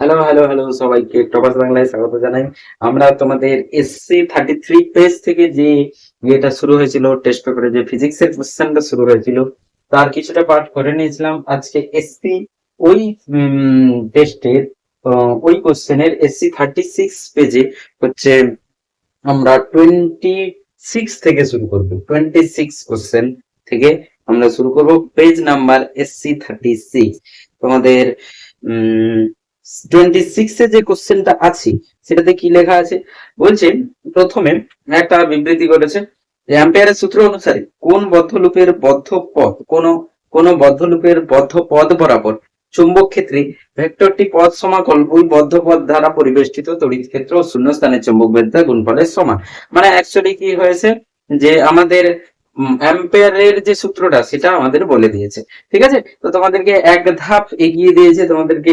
Hello hello hello সবাইকে টপাস বাংলায় স্বাগত জানাই। আমরা তোমাদের এসসি থার্টি থ্রি পেজ থেকে যে ইয়েটা শুরু হয়েছিল টেস্ট পেপারে যে ফিজিক্স এর কোশ্চেনটা শুরু হয়েছিল, তার কিছুটা পার্ট করে নিয়েছিলাম। আজকে এসসি ওই টেস্টের ওই কোশ্চেনের এসসি থার্টি সিক্স পেজে হচ্ছে আমরা টোয়েন্টি সিক্স থেকে শুরু করব। টোয়েন্টি সিক্স কোশ্চেন থেকে আমরা শুরু করব। Page number SC thirty six তোমাদের, উম টোয়েন্টি সিক্সে যে কোশ্চেনটা আছে, সেটাতে কি লেখা আছে? বলছে, প্রথমে একটা বিবৃতি করেছে অ্যাম্পিয়ারের সূত্র অনুসারে কোন বদ্ধ বদ্ধ পথ কোন কোন বদ্ধ লুপের বদ্ধ পথ বরাবর চুম্বক ক্ষেত্রে ভেক্টরটি পথ সমাকল ওই বদ্ধ পথ দ্বারা পরিবেষ্টিত তড়িৎ ক্ষেত্র ও শূন্যস্থানের চুম্বক বেদ্ধা গুণফলের সমান। মানে অ্যাকচুয়ালি কি হয়েছে যে আমাদের অ্যাম্পিয়ারের যে সূত্রটা, সেটা আমাদের বলে দিয়েছে। ঠিক আছে? তো তোমাদেরকে এক ধাপ এগিয়ে দিয়েছে, তোমাদেরকে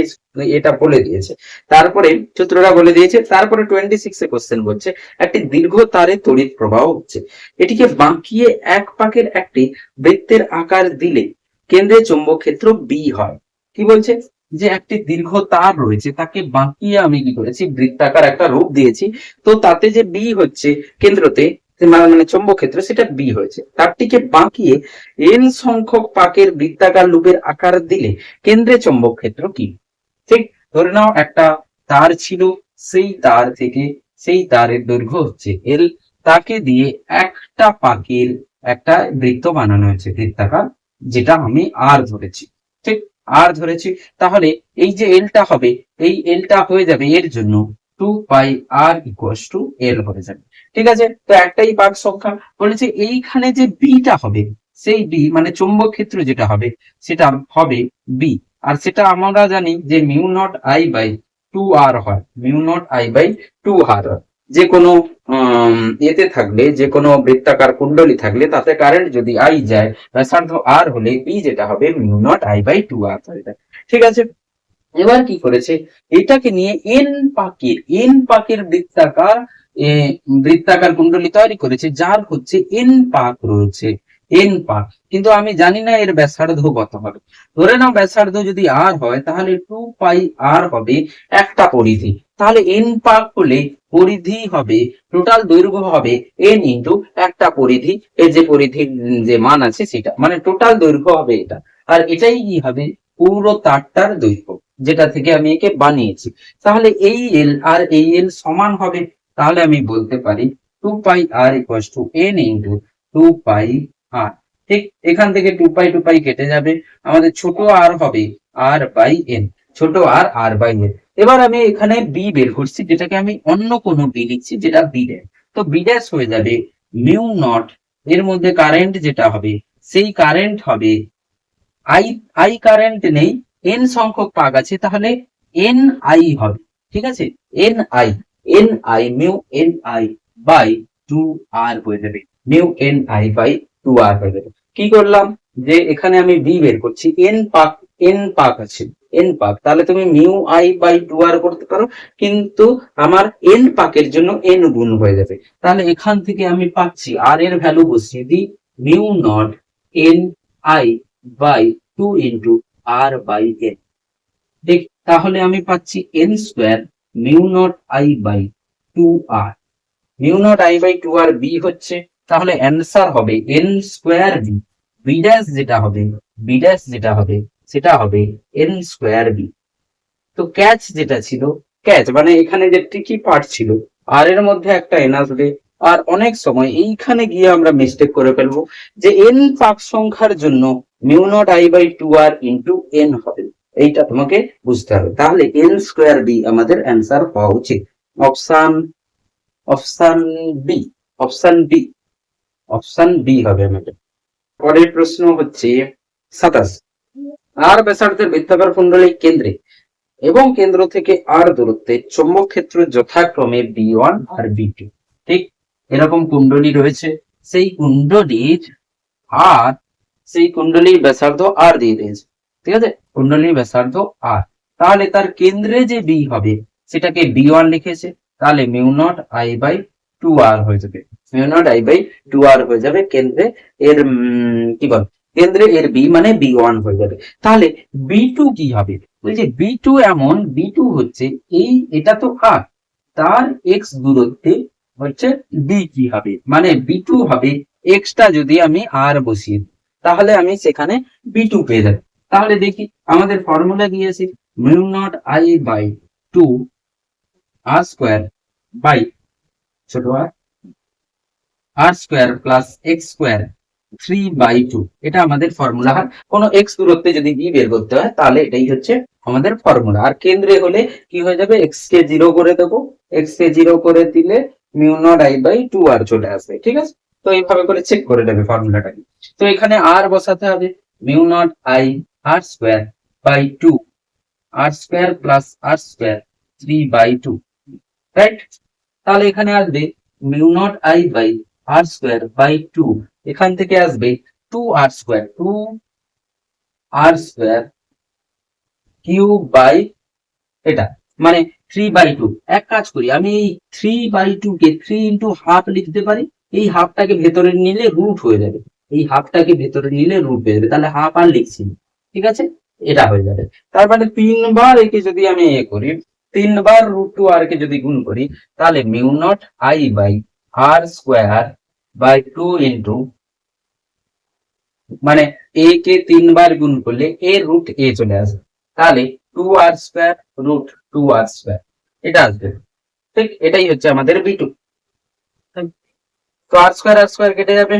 এটা বলে দিয়েছে। তারপরে সূত্রটা বলে দিয়েছে, তারপরে টোয়েন্টি সিক্স এ কোশ্চেন বলছে একটি দীর্ঘ তারে তড়িৎ প্রবাহ হচ্ছে। এটিকে বাঁকিয়ে এক পাকের একটি বৃত্তের আকার দিলে কেন্দ্রে চুম্বক ক্ষেত্র বি হয়। কি বলছে? যে একটি দীর্ঘ তার রয়েছে, তাকে বাঁকিয়ে আমি কি করেছি? বৃত্তাকার একটা রূপ দিয়েছি। তো তাতে যে বি হচ্ছে, কেন্দ্রতে মানে মানে চৌম্বক ক্ষেত্র সেটা বি হয়েছে। তারটিকে বাঁকিয়ে এন সংখ্যক পাকের বৃত্তাকার লুপের আকার দিলে কেন্দ্রে চৌম্বক ক্ষেত্র কি? ঠিক ধরে নাও, একটা তার ছিল, সেই তার থেকে সেই তারের দৈর্ঘ্য হচ্ছে এল তাকে দিয়ে একটা পাকের একটা বৃত্ত বানানো হয়েছে বৃত্তাকার, যেটা আমি আর ধরেছি। ঠিক আর ধরেছি। তাহলে এই যে এলটা হবে, এই এলটা হয়ে যাবে এর জন্য two pi r equals two L হয়ে যাবে। ঠিক আছে? তো একটাই পাক সংখ্যা। বলেছে এইখানে যে বিটা হবে, সেই বি মানে চৌম্বক ক্ষেত্র যেটা হবে, সেটা হবে বি আর সেটা আমরা জানি যে mu naught I by two r হয়। Mu naught I by two r হয়। যে কোনো এতে থাকলে, যে কোনো বৃত্তাকার কুণ্ডলী থাকলে, তাতে কারেন্ট যদি আই যায়, ব্যাসার্ধ আর হলে বি যেটা হবে mu naught I by two r ঠিক আছে? এবার কি করেছে? এটাকে নিয়ে এন পাকের এন পাকের বৃত্তাকার বৃত্তাকার কুণ্ডলী তৈরি করেছে, যার হচ্ছে এন পাক রয়েছে, এন পাক। কিন্তু আমি জানি না এর ব্যাসার্ধ কত হবে। ধরে নাও ব্যাসার্ধ যদি আর হয়, তাহলে টু পাই আর হবে একটা পরিধি। তাহলে এন পাক হলে পরিধি হবে টোটাল দৈর্ঘ্য হবে এন ইন্টু একটা পরিধি। এর যে পরিধির যে মান আছে সেটা মানে টোটাল দৈর্ঘ্য হবে এটা। আর এটাই কি হবে? পুরো তারটার দৈর্ঘ্য। যেটা থেকে আমি একে বানিয়েছি। তাহলে এই এল আর এই এল সমান হবে? তাহলে আমি বলতে পারি two pi r equals two N into two pi r ঠিক এখান থেকে টু পাই টু পাই কেটে যাবে। আমাদের ছোট আর হবে আর বাই এন ছোট আর আর বাই এন এবার আমি এখানে বি বের করছি, যেটাকে আমি অন্য কোনো বি লিখছি, যেটা বি ড্যাশ তো বি ড্যাশ হয়ে যাবে মিউ নট এর মধ্যে কারেন্ট যেটা হবে, সেই কারেন্ট হবে আই আই কারেন্ট নেই এন সংখ্যক পাক আছে, তাহলে এন আই হবে, ঠিক আছে? N I N I mu N I by two r হয়ে যাবে mu N I by two r হয়ে যাবে। কি করলাম? যে এখানে আমি বি বের করছি এন পাক এন পাক আছে এন পাক, তাহলে তুমি mu I by two r করতে পারো, কিন্তু আমার এন পাকের জন্য এন গুণ হয়ে যাবে। তাহলে এখান থেকে আমি পাচ্ছি আর এর ভ্যালু বসিয়ে দিই mu naught N I by two into r by N ঠিক, তাহলে আমি পাচ্ছি N square mu naught I by two r mu naught I by two r B হচ্ছে, তাহলে অ্যান্সার হবে N square B B dash যেটা হবে B dash যেটা হবে, সেটা হবে এন স্কোয়ার বি তো ক্যাচ যেটা ছিল ক্যাচ মানে এখানে যে ট্রিকি পার্ট ছিল আর এর মধ্যে একটা এন আসবে। আর অনেক সময় এইখানে গিয়ে আমরা মিস্টেক করে ফেলব যে এন পাক সংখ্যার জন্য mu naught I by two R into N হবে। এইটা তোমাকে বুঝতে হবে। তাহলে এন স্কোয়ার বি আমাদের অ্যান্সার হওয়া উচিত। Option option B option B option B হবে আমাদের। পরের প্রশ্ন হচ্ছে সাতাশ। আর ব্যাসার্ধের বৃত্তাকার কুণ্ডলী কেন্দ্রে এবং কেন্দ্র থেকে আর দূরত্বে চৌম্বক ক্ষেত্র যথাক্রমে বি ওয়ান আর বি টু ঠিক এরকম কুণ্ডলী রয়েছে। সেই কুণ্ডলীর আর সেই কুণ্ডলীর ব্যাসার্ধ আর দিয়ে দিয়েছে ঠিক আছে কুণ্ডলীর ব্যাসার্ধ আর তাহলে তার কেন্দ্রে যে বি হবে সেটাকে বি ওয়ান লিখেছে তাহলে mu naught I by two R হয়ে যাবে mu naught I by two R হয়ে যাবে কেন্দ্রে এর কি বল কেন্দ্রে এর বি মানে বি ওয়ান হয়ে যাবে তাহলে বি টু কি হবে বলছে বি টু এমন বি টু হচ্ছে এই এটা তো আর তার এক্স দূরত্বে হচ্ছে বি কি হবে মানে বি টু হবে এক্সটা যদি আমি আর বসিয়ে দিই, তাহলে আমি সেখানে বি টু পেয়ে যাব তাহলে দেখি, আমাদের ফর্মুলা দিয়েছে mu naught I by two R square by ছোট R R square plus X square three by two এটা আমাদের ফর্মুলা আর কোনো এক্স দূরত্বে যদি বি বের করতে হয়, তাহলে এটাই হচ্ছে আমাদের ফর্মুলা আর কেন্দ্রে হলে কি হয়ে যাবে? এক্স কে জিরো করে দেবো। এক্স কে জিরো করে দিলে mu naught I by two R চলে আসবে। ঠিক আছে? তো এইভাবে করে চেক করে নেবে ফর্মুলাটাকে তো এখানে আর বসাতে হবে mu naught I R square by two R square plus R square three by two right তাহলে এখানে আসবে mu naught I by R square by two এখান থেকে আসবে two R square two R square Q by এটা মানে three by two এক কাজ করি, আমি এই থ্রি বাই টু কে থ্রি ইন্টু হাফ লিখতে পারি এই হাফটাকে ভেতরে নিলে রুট হয়ে যাবে। এই হাফটাকে ভেতরে নিলে রুট হয়ে যাবে। তাহলে হাফ আর লিখছি ঠিক আছে? এটা হয়ে যাবে। তার মানে তিনবার একে যদি আমি এ করি তিনবার রুট টু আর কে যদি গুণ করি, তাহলে mu naught I by R square by two into মানে এ কে তিনবার গুণ করলে এ রুট এ চলে আসবে। তাহলে two R square root two R square এটা আসবে। ঠিক? এটাই হচ্ছে আমাদের বি টু তো আর স্কোয়ার আর স্কোয়ার কেটে যাবে।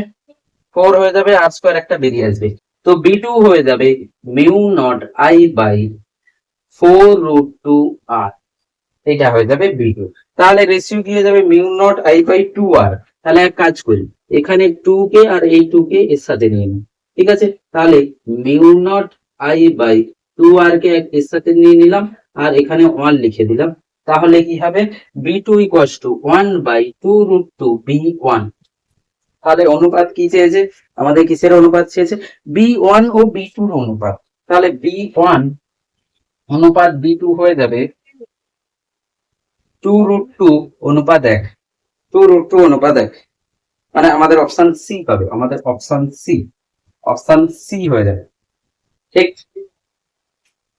ফোর হয়ে যাবে আর স্কোয়ার একটা বেরিয়ে আসবে। তো বি টু হয়ে যাবে mu naught I by four root two R এটা হয়ে যাবে বি টু তাহলে রেশিও কি হয়ে যাবে? Mu naught I by two R তাহলে এক কাজ করি, এখানে টু কে আর এই টু কে এর সাথে নিয়ে নিই। ঠিক আছে? তাহলে mu naught I by two R কে এর সাথে নিয়ে নিলাম, আর এখানে ওয়ান লিখে দিলাম। তাহলে কি হবে? B two equals two one by two root two B one তাহলে অনুপাত কি চেয়েছে? আমাদের কিসের অনুপাত চেয়েছে? বি ওয়ান ও বি টুর অনুপাত। তাহলে বি ওয়ান অনুপাত বি টু হয়ে যাবে টু রুট টু অনুপাত এক। টু রুট টু অনুপাত এক। মানে আমাদের অপশন সি পাবে। আমাদের অপশন সি অপশন সি হয়ে যাবে। ঠিক?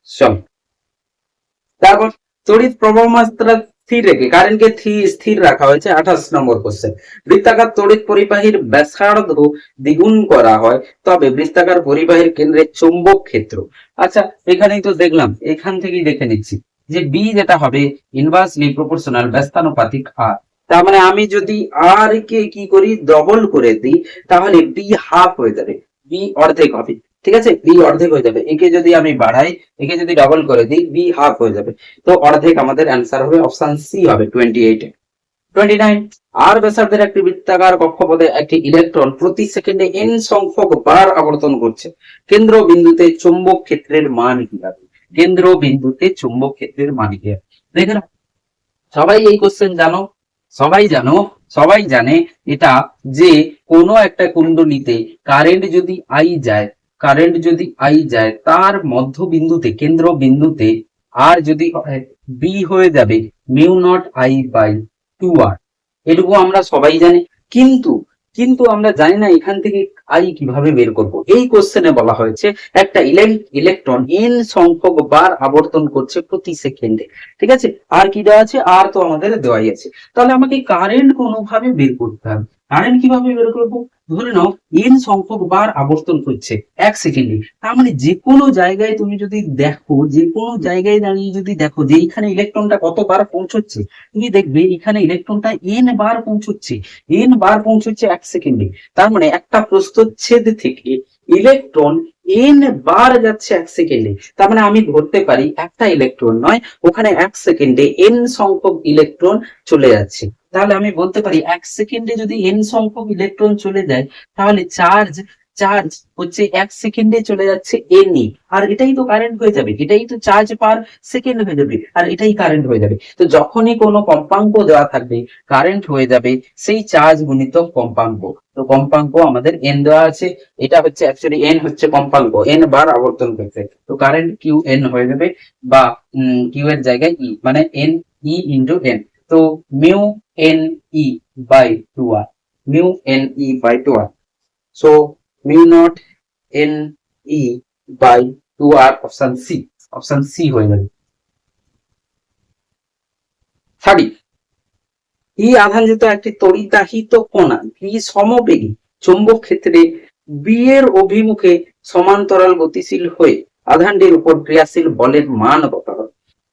চল। তারপর, তড়িৎ প্রবাহ মাত্রা স্থির রেখে কারেন্টকে স্থির রাখা হয়েছে আঠাশ নম্বর কোশ্চেন বৃত্তাকার তড়িৎ পরিবাহীর ব্যাসার্ধ দ্বিগুণ করা হয়, তবে বৃত্তাকার পরিবাহীর কেন্দ্রে চৌম্বক ক্ষেত্র। আচ্ছা এখানেই তো দেখলাম, এখান থেকেই দেখে নিচ্ছি যে বি যেটা হবে ইনভার্সলি প্রপোর্শনাল ব্যস্তানুপাতিক আর তার মানে আমি যদি আর কে কি করি ডবল করে দিই, তাহলে বি হাফ হয়ে যাবে বি অর্ধেক হবে। ঠিক আছে? বি অর্ধেক হয়ে যাবে। একে যদি আমি বাড়াই একে যদি ডবল করে দিই বি হাফ হয়ে যাবে। তো অর্ধেক আমাদের অ্যান্সার হবে অপশন সি হবে টোয়েন্টি এইট কেন্দ্র বিন্দুতে চুম্বক সবাই জানো? সবাই জানো? সবাই জানে এটা যে কোনো একটা কুণ্ডলিতে কারেন্ট যদি আই যায় কারেন্ট যদি আই যায়, তার মধ্যবিন্দুতে কেন্দ্র বিন্দুতে আর যদি বি হয়ে যাবে mu naught I by two R এটুকু আমরা সবাই জানি। কিন্তু কিন্তু আমরা জানি না এখান থেকে আই কীভাবে বের করব। এই কোশ্চেনে বলা হয়েছে, একটা ইলেকট্রন এন সংখ্যক বার আবর্তন করছে প্রতি সেকেন্ডে ঠিক আছে? আর কি দেওয়া আছে? আর তো আমাদের দেওয়াই আছে। তাহলে আমাকে কারেন্ট কোনোভাবে বের করতে হবে। কারেন্ট কীভাবে বের করব? ধরে নাও এন সংখ্যক বার আবর্তন করছে এক সেকেন্ডে তার মানে যে কোনো জায়গায় তুমি যদি দেখো যে কোনো জায়গায় দাঁড়িয়ে যদি দেখো যে এইখানে ইলেকট্রনটা কতবার পৌঁছচ্ছে, তুমি দেখবে এখানে ইলেকট্রনটা এন বার পৌঁছচ্ছে এন বার পৌঁছচ্ছে এক সেকেন্ডে তার মানে একটা প্রস্তচ্ছেদ থেকে ইলেকট্রন এন বার যাচ্ছে এক সেকেন্ডে তার মানে আমি ধরতে পারি একটা ইলেকট্রন নয়, ওখানে এক সেকেন্ডে এন সংখ্যক ইলেকট্রন চলে যাচ্ছে। তাহলে আমি বলতে পারি, এক সেকেন্ডে যদি এন সংখ্যক ইলেকট্রন চলে যায়, তাহলে চার্জ চার্জ হচ্ছে এক সেকেন্ডে চলে যাচ্ছে এনই আর এটাই তো কারেন্ট হয়ে যাবে, এটাই তো চার্জ পার সেকেন্ড হয়ে যাবে, আর এটাই কারেন্ট হয়ে যাবে। তো যখনই কোনো কম্পাঙ্ক দেওয়া থাকবে কারেন্ট হয়ে যাবে, সেই চার্জ গুণিত কম্পাঙ্ক। তো কম্পাঙ্ক আমাদের এন দেওয়া আছে, এটা হচ্ছে অ্যাকচুয়ালি এন হচ্ছে কম্পাঙ্ক এন বার আবর্তন করছে তো কারেন্ট কিউ এন হয়ে যাবে, বা কিউ এর জায়গায় ই মানে এন ই ইন্টু এন তো by two R mu N E by two R so mu naught N E by two R option C option C হয়ে যাবে থার্টি ই আধানযুক্ত একটি তড়িদাহিত কণা ভি সমবেগী চৌম্বক ক্ষেত্রে বি এর অভিমুখে সমান্তরাল গতিশীল হয়ে আধানটির উপর ক্রিয়াশীল বলের মান কত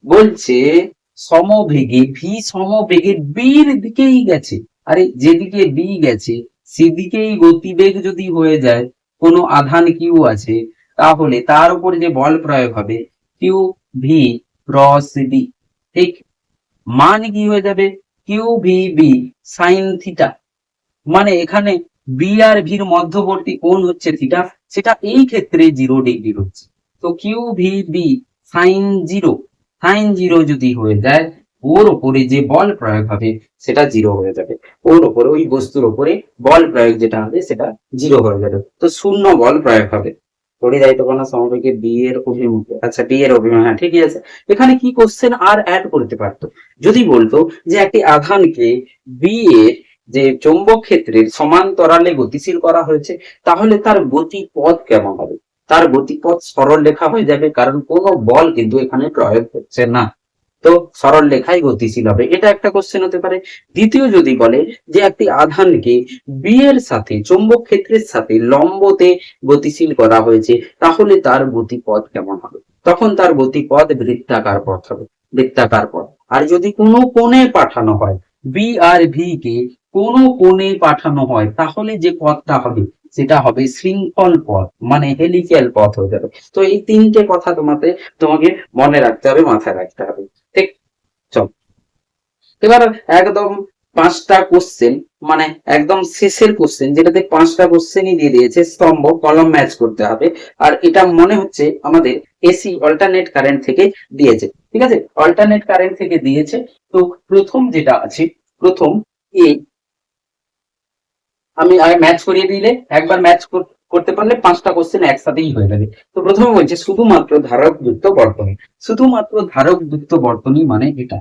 বলছে সমবেগে ভি সমবেগে বির দিকেই গেছে। আরে, যেদিকে বি গেছে, সেদিকেই গতিবেগ যদি হয়ে যায়, কোনো আধান কিউ আছে, তাহলে তার উপর যে বল প্রয়োগ হবে কিউ ভি ক্রস বি ঠিক? মান কি হয়ে যাবে? Q V B sine theta মানে এখানে বি আর ভির মধ্যবর্তী কোণ হচ্ছে থিটা সেটা এই ক্ষেত্রে জিরো ডিগ্রি হচ্ছে। তো Q V B sine zero sine zero যদি হয়ে যায়, ওর উপরে যে বল প্রয়োগ হবে, সেটা জিরো হয়ে যাবে। ওর উপরে ওই বস্তুর উপরে বল প্রয়োগ যেটা হবে, সেটা জিরো হয়ে যাবে। তো শূন্য বল প্রয়োগ হবে। পরিদায়িত কোনো সমবেগে বি এর অভিমুখে। আচ্ছা বি এর অভিমুখে হ্যাঁ ঠিকই আছে। এখানে কি কোশ্চেন আর অ্যাড করতে পারতো? যদি বলতো যে একটি আধানকে বি এর যে চৌম্বক ক্ষেত্রের সমান্তরালে গতিশীল করা হয়েছে, তাহলে তার গতি পথ কেমন হবে? তার গতিপথ সরল লেখা হয়ে যাবে, কারণ কোনো বল কিন্তু এখানে প্রয়োগ হচ্ছে না। তো সরল লেখাই গতিশীল হবে। এটা একটা কোশ্চেন হতে পারে। দ্বিতীয় যদি বলে যে একটি আধানকে বি এর সাথে, চৌম্বক ক্ষেত্রের সাথে লম্বতে গতিশীল করা হয়েছে, তাহলে তার গতিপথ কেমন হবে? তখন তার গতিপথ বৃত্তাকার পথ হবে, বৃত্তাকার পথ। আর যদি কোনো কোণে পাঠানো হয় বি আর ভি কে কোনো কোণে পাঠানো হয়, তাহলে যে পথটা হবে সেটা হবে শৃঙ্খল পথ মানে হেলিক্যাল পথ হয়ে যাবে। তো এই তিনটে কথা তোমাকে তোমাকে মনে রাখতে হবে, মাথায় রাখতে হবে। ঠিক? চল। এবার একদম পাঁচটা কোশ্চেন মানে একদম শেষের কোশ্চেন যেটাতে পাঁচটা কোশ্চেনই দিয়ে দিয়েছে, স্তম্ভ, কলম ম্যাচ করতে হবে। আর এটা মনে হচ্ছে আমাদের এসি অল্টারনেট কারেন্ট থেকে দিয়েছে। ঠিক আছে? অল্টারনেট কারেন্ট থেকে দিয়েছে। তো প্রথম যেটা আছে, প্রথম এ আমি ম্যাচ করিয়ে দিলে, একবার ম্যাচ করতে পারলে পাঁচটা কোশ্চেন একসাথেই হয়ে যাবে। তো প্রথমে বলছে, শুধুমাত্র ধারক যুক্ত বর্তনী। শুধুমাত্র ধারক যুক্ত বর্তনী মানে এটা।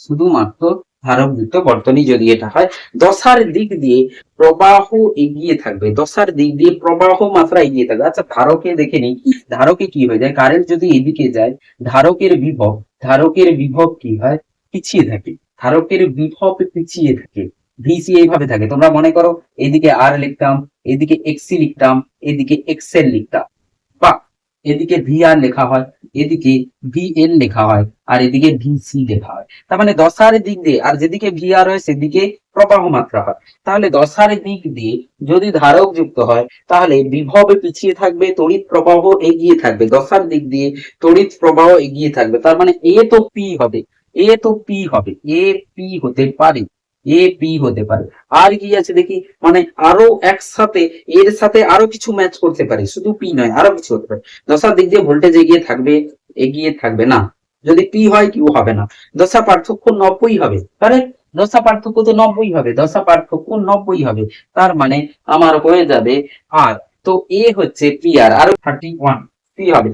শুধুমাত্র ধারক যুক্ত বর্তনী যদি এটা হয়, দশার দিক দিয়ে প্রবাহ এগিয়ে থাকবে। দশার দিক দিয়ে প্রবাহ মাত্রা এগিয়ে থাকবে। আচ্ছা ধারকে দেখে নিই। ধারকে কি হয়ে যায়? কারেন্ট যদি এদিকে যায়, ধারকের বিভব ধারকের বিভব কি হয়? পিছিয়ে থাকে। ধারকের বিভব পিছিয়ে থাকে। ভিসি এইভাবে থাকে। তোমরা মনে করো, এদিকে আর লিখতাম, এদিকে এক্সি লিখতাম, এদিকে এক্সেল লিখতাম। বা এদিকে ভি আর লেখা হয়, এদিকে ভি এল লেখা হয়, আর এদিকে ভিসি লেখা হয়। তার মানে দশার দিক দিয়ে, আর যেদিকে ভি আর হয়, সেদিকে প্রবাহ মাত্রা হয়। তাহলে দশার দিক দিয়ে যদি ধারক যুক্ত হয়, তাহলে বিভব পিছিয়ে থাকবে, তড়িৎ প্রবাহ এগিয়ে থাকবে। দশার দিক দিয়ে তড়িৎ প্রবাহ এগিয়ে থাকবে। তার মানে এ তো পি হবে এ তো পি হবে এ পি হতে পারে। এ পি হতে পারে। আর কি আছে দেখি? মানে আরও একসাথে, এর সাথে আরও কিছু ম্যাচ করতে পারে। শুধু পি নয়, আরও কিছু হতে পারে। দশার দিক দিয়ে ভোল্টেজ এগিয়ে থাকবে এগিয়ে থাকবে না। যদি পি হয় কিউ হবে না। দশা পার্থক্য নব্বই হবে। তাহলে দশা পার্থক্য তো নব্বই হবে। দশা পার্থক্য নব্বই হবে। তার মানে আমার হয়ে যাবে আর তো এ হচ্ছে পি আর, আরও থার্টি ওয়ান পি হবে।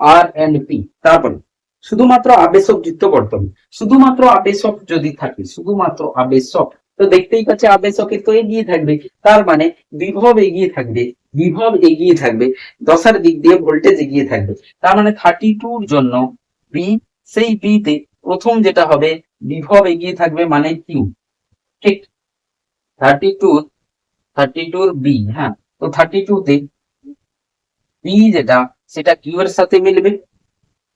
আর এন্ড পি তারপরে শুধুমাত্র আবেশক যুক্ত বর্তনী শুধুমাত্র আবেশক যদি থাকে, শুধুমাত্র আবেশক, তো দেখতেই পাচ্ছে আবেশকে তো এগিয়ে থাকবে। তার মানে বিভব এগিয়ে থাকবে, বিভব এগিয়ে থাকবে, দশার দিক দিয়ে ভোল্টেজ এগিয়ে থাকবে। তার মানে থার্টি টুর জন্য বি সেই বি তে প্রথম যেটা হবে, বিভব এগিয়ে থাকবে মানে কিউ ঠিক? থার্টি টু থার্টি টুর বি হ্যাঁ? তো থার্টি টু তে বি যেটা, সেটা কিউ এর সাথে মিলবে।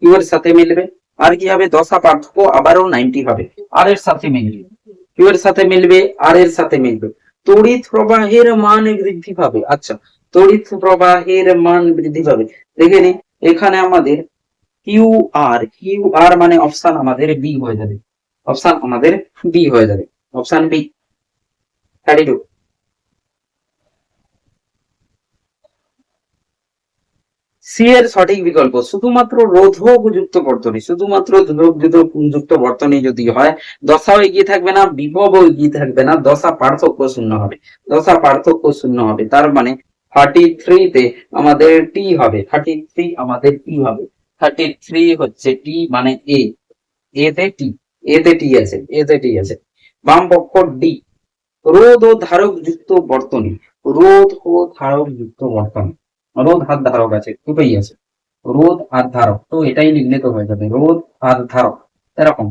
কিউ এর সাথে মিলবে। আর কি হবে? দশা পার্থক্য আবারও নাইনটি হবে। আর এর সাথে মিলবে। কিউ এর সাথে মিলবে আর এর সাথে মিলবে। তড়িৎ প্রবাহের মান বৃদ্ধি পাবে। আচ্ছা তড়িৎ প্রবাহের মান বৃদ্ধি পাবে। দেখে এখানে আমাদের কিউ আর কিউ আর মানে অপশন আমাদের বি হয়ে যাবে। অপশন আমাদের বি হয়ে যাবে। Option B. Thirty two C এর সঠিক বিকল্প শুধুমাত্র রোধক যুক্ত বর্তনী, শুধুমাত্র ধ্রুবক যুক্ত বর্তনী যদি হয় দশাও এগিয়ে থাকবে না বিভবও এগিয়ে থাকবে না, দশা পার্থক্য শূন্য হবে। দশা পার্থক্য শূন্য হবে, তার মানে থার্টি তে আমাদের টি হবে থার্টি থ্রি আমাদের টি হবে। থার্টি থ্রি হচ্ছে টি মানে এ এতে টি এতে টি আছে এতে টি আছে। বাম পক্ষ ডি রোধ ও ধারক যুক্ত বর্তনী, রোধ ও ধারক যুক্ত বর্তনী। রোধ হাত ধারক আছে, দুটোই আছে। রোধ আর ধারক, তো এটাই লিখলে তো হয়ে যাবে রোদ আর ধারক, এরকম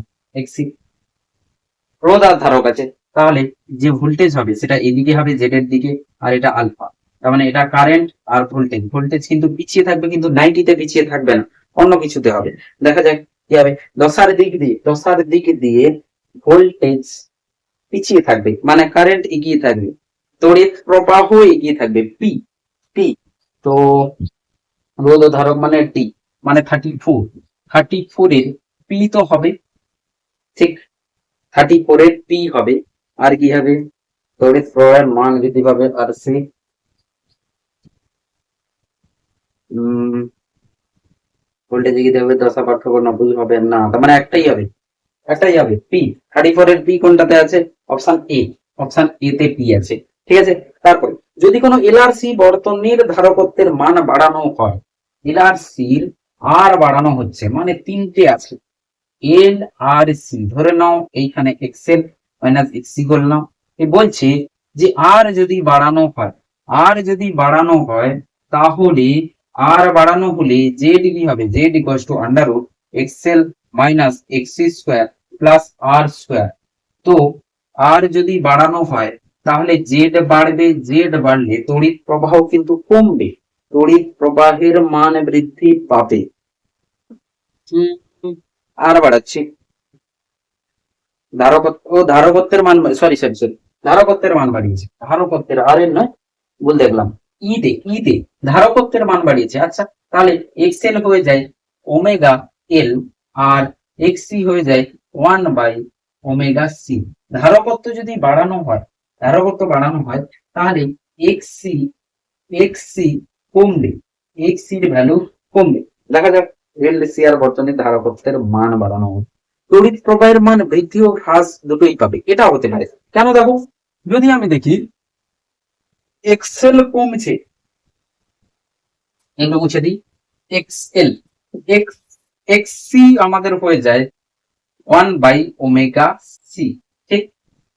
রোধ আর ধারক আছে, তাহলে যে ভোল্টেজ হবে, সেটা এদিকে হবে জেড এর দিকে, আর এটা আলফা। তার মানে এটা কারেন্ট আর ভোল্টেজ ভোল্টেজ কিন্তু পিছিয়ে থাকবে, কিন্তু নাইনটিতে পিছিয়ে থাকবে না, অন্য কিছুতে হবে। দেখা যাক কি হবে, দশার দিক দিয়ে, দশার দিক দিয়ে ভোল্টেজ পিছিয়ে থাকবে মানে কারেন্ট এগিয়ে থাকবে, তড়িৎ প্রবাহ এগিয়ে থাকবে পি পি তো রোধ ধারক মানে টি মানে থার্টি ফোর থার্টি ফোর এর পি তো হবে, ঠিক? থার্টি ফোর এর পি হবে, আর কি হবে? তড়িৎ প্রবাহের মান বৃদ্ধি পাবে আর সি ভোল্টেজ এগিয়ে থাকবে দশা পার্থক্য নব্বই হবে, না, তার মানে একটাই হবে একটাই হবে পি থার্টি ফোর এর পি কোনটাতে আছে? অপশন এ অপশন এ তে পি আছে, ঠিক আছে? তারপর যদি কোনো এলআরসি বর্তনীর ধারকত্বের মান বাড়ানো হয়, এলআরসির আর বাড়ানো হচ্ছে মানে তিনটে আছে। এল আর সি ধরে নাও এইখানে এক্সেল মাইনাস এক্সি করলাম বলছে যে আর যদি বাড়ানো হয় আর যদি বাড়ানো হয়, তাহলে আর বাড়ানো হলে জেড কি হবে Z equals to under root XL minus XC square plus R square তো আর যদি বাড়ানো হয় তাহলে জেড বাড়বে জেড বাড়লে তড়িৎ প্রবাহ কিন্তু কমবে। তড়িৎ প্রবাহের মান বৃদ্ধি পাবে। আর বাড়াচ্ছি। ধারকত্ব, ও ধারকত্বের মান সরি সরি সরি ধারকত্বের মান বাড়িয়েছে। ধারকত্বের আর এর নয়, ভুল দেখলাম। ই দে ই দে, ধারকত্বের মান বাড়িয়েছে। আচ্ছা তাহলে এক্স এল হয়ে যায় ওমেগা এল আর এক্স সি হয়ে যায় ওয়ান বাই ওমেগা সি ধারকত্ব যদি বাড়ানো হয় ধারকত্ব বাড়ানো হয়, তাহলে এক্সি এক্সি কমবে এক্সির ভ্যালু কমবে। দেখা যাক এল সি আর বর্তমানে ধারকত্বের মান বাড়ানো হবে তড়িৎ প্রবাহের মান বৃদ্ধি ও হ্রাস দুটোই পাবে এটা হতে পারে। কেন দেখো? যদি আমি দেখি এক্সেল কমছে এগুলো মুছে দিই এক্সএল এক্স এক্সসি আমাদের হয়ে যায় ওয়ান বাই ওমেগা সি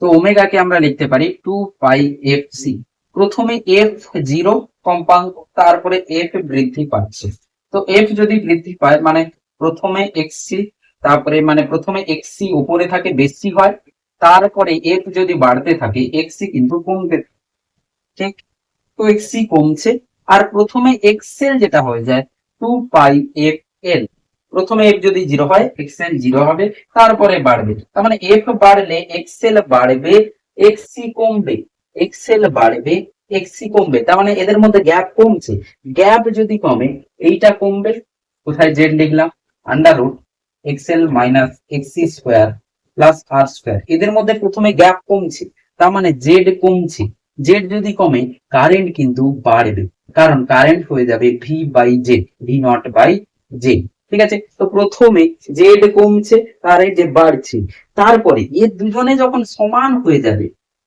তো ওমেগাকে আমরা লিখতে পারি টু পাই এফ সি প্রথমে এফ জিরো কম্পাঙ্ক তারপরে এফ বৃদ্ধি পাচ্ছে। তো এফ যদি বৃদ্ধি পায় মানে প্রথমে এক্সসি তারপরে মানে প্রথমে এক্সসি উপরে থাকে, বেশি হয়, তারপরে এফ যদি বাড়তে থাকে এক্সি কিন্তু কমতে থাকে। ঠিক? তো এক্সি কমছে, আর প্রথমে এক্সেল যেটা হয়ে যায় টু পাই এফ এল প্রথমে এফ যদি জিরো হয় এক্সেল জিরো হবে, তারপরে বাড়বে। তার মানে এফ বাড়লে এক্সেল বাড়বে এক্সি কমবে এক্সেল বাড়বে এক্সি কমবে। তার মানে এদের মধ্যে গ্যাপ কমছে। গ্যাপ যদি কমে, এইটা কমবে। কোথায় জেড লিখলাম under root XL minus XC square plus R square এদের মধ্যে প্রথমে গ্যাপ কমছে, তার মানে জেড কমছে। জেড যদি কমে কারেন্ট কিন্তু বাড়বে। কারণ কারেন্ট হয়ে যাবে V by Z V naught by Z ঠিক আছে? তো প্রথমে জেড কমছে কারেন্ট বাড়ছে। তারপরে এ দুজনে যখন সমান হয়ে যাবে,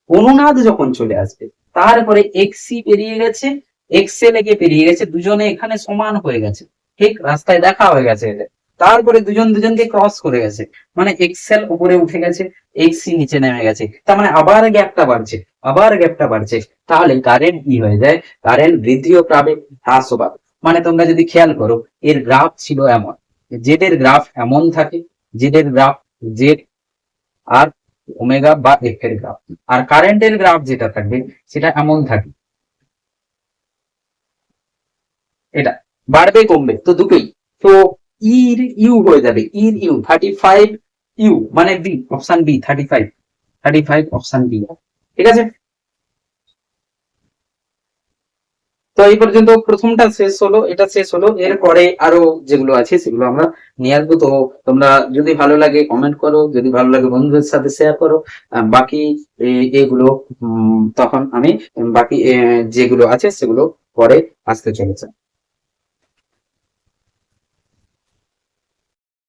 অনুনাদ যখন চলে আসবে, তারপরে এক্সি পেরিয়ে গেছে এক্সেল একে পেরিয়ে গেছে, দুজনে এখানে সমান হয়ে গেছে। ঠিক? রাস্তায় দেখা হয়ে গেছে তারপরে দুজন দুজনকে ক্রস করে গেছে। মানে এক্সেল উপরে উঠে গেছে এক্সি নিচে নেমে গেছে। তার মানে আবার গ্যাপটা বাড়ছে, আবার গ্যাপটা বাড়ছে। তাহলে কারেন্ট কি হয়ে যায়? কারেন্ট বৃদ্ধিও পাবে, হ্রাসও পাবে। মানে তোমরা যদি খেয়াল করো, এর গ্রাফ ছিল এমন। জেড এর গ্রাফ এমন থাকে জেড এর গ্রাফ জেড আর ওমেগা বা এফ এর গ্রাফ আর কারেন্টের গ্রাফ যেটা থাকবে, সেটা এমন থাকে। এটা বাড়বে, কমবে, তো দুটোই। তো ইর ইউ হয়ে যাবে ইর ইউ থার্টি ফাইভ ইউ মানে B option B thirty five thirty five option B ঠিক আছে? তো এই পর্যন্ত প্রথমটা শেষ হলো, এটা শেষ হলো। এরপরে আরও যেগুলো আছে, সেগুলো আমরা নিয়ে আসব। তো তোমরা যদি ভালো লাগে কমেন্ট করো। যদি ভালো লাগে, বন্ধুদের সাথে শেয়ার করো। বাকি এগুলো তখন আমি, বাকি যেগুলো আছে, সেগুলো পরে আসতে চলেছে।